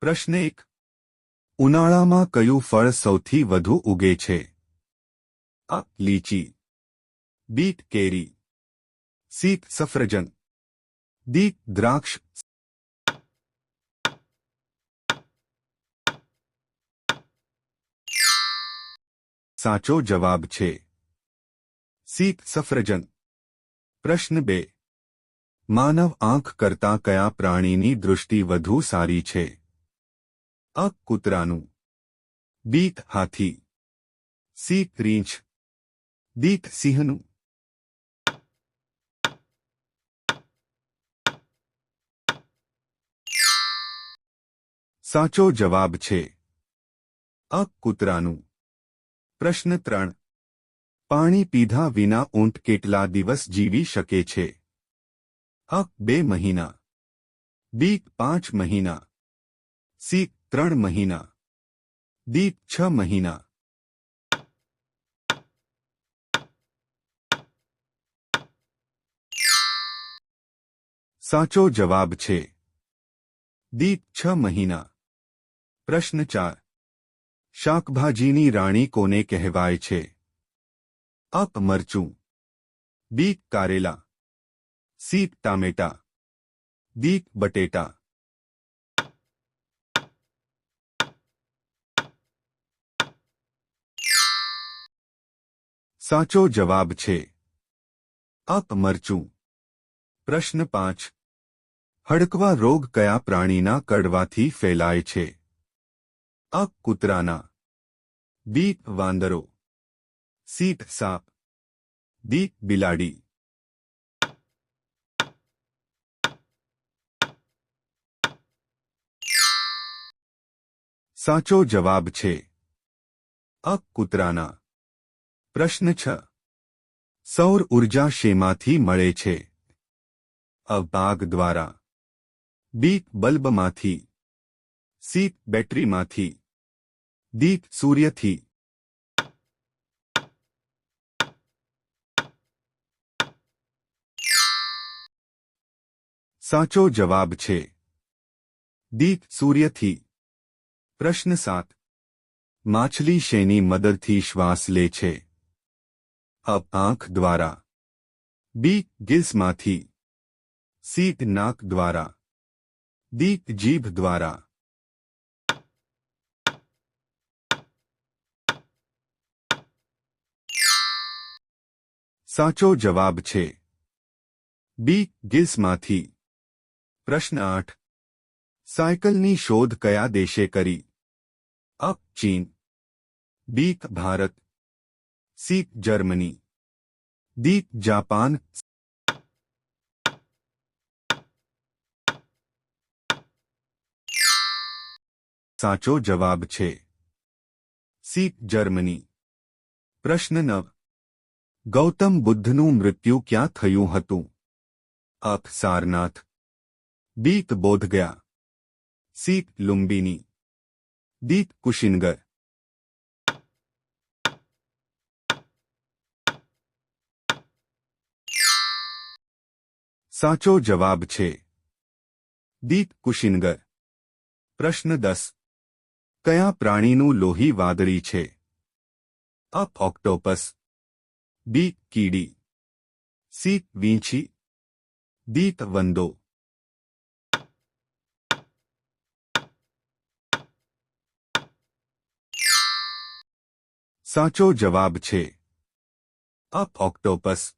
પ્રશ્ન એક. ઉનાળામાં કયું ફળ સૌથી વધુ ઉગે છે? અ. લીચી. બીટ કેરી. સી. સફરજન. દી દ્રાક્ષ. સાચો જવાબ છે. સી. સફરજન. પ્રશ્ન બે. માનવ આંખ કરતાં કયા પ્રાણીની દૃષ્ટિ વધુ સારી છે? અ કૂતરાનું. બીત હાથી. સી રીંછ. દીત સિંહનું. સાચો જવાબ છે. અ કૂતરાનું. પ્રશ્ન ત્રણ. પાણી પીધા વિના ઊંટ કેટલા દિવસ જીવી શકે છે? અ બે મહિના. બી પાંચ મહિના. સી ત્રણ મહિના. દીપ છ મહિના. સાચો જવાબ છે. દીપ છ મહિના. પ્રશ્ન ચાર. શાકભાજીની રાણી કોને કહેવાય છે? અપ મરચું. બી કારેલા. સી ટામેટા. દીક બટેટા. સાચો જવાબ છે. અપ મરચું. પ્રશ્ન પાંચ. હડકવા રોગ કયા પ્રાણીના કડવાથી ફેલાય છે? અ કૂતરાના. બી વાંદરો. સીટ સાપ. દી બિલાડી. સાચો જવાબ છે. અ કૂતરાના. પ્રશ્ન છ. સૌર ઊર્જા શેમાંથી મળે છે? અ, ભાગ દ્વારા. બી, બલ્બમાંથી. સી, બેટરીમાંથી. દી સૂર્યથી. સાચો જવાબ છે. દીક સૂર્યથી. પ્રશ્ન સાત. માછલી શેની મદદથી શ્વાસ લે છે? અ આંખ દ્વારા બી ગિલ્સમાંથી સી નાક દ્વારા દી જીભ દ્વારા સાચો જવાબ છે બી ગિલ્સમાંથી પ્રશ્ન આઠ સાયકલની શોધ કયા દેશે કરી અ ચીન B Bharat C Germany D Japan સાચો જવાબ છે સી જર્મની પ્રશ્ન નવ ગૌતમ બુદ્ધનું મૃત્યુ ક્યાં થયું હતું A Sarnath B Bodhgaya C Lumbini D Kushinagar સાચો જવાબ છે. દીપ કુશિનગર. પ્રશ્ન દસ. કયા પ્રાણીનું લોહી વાદળી છે? અપ ઓક્ટોપસ. બી, કીડી. સી, વીંછી. દીત વંદો સાચો જવાબ છે. અપ ઓક્ટોપસ.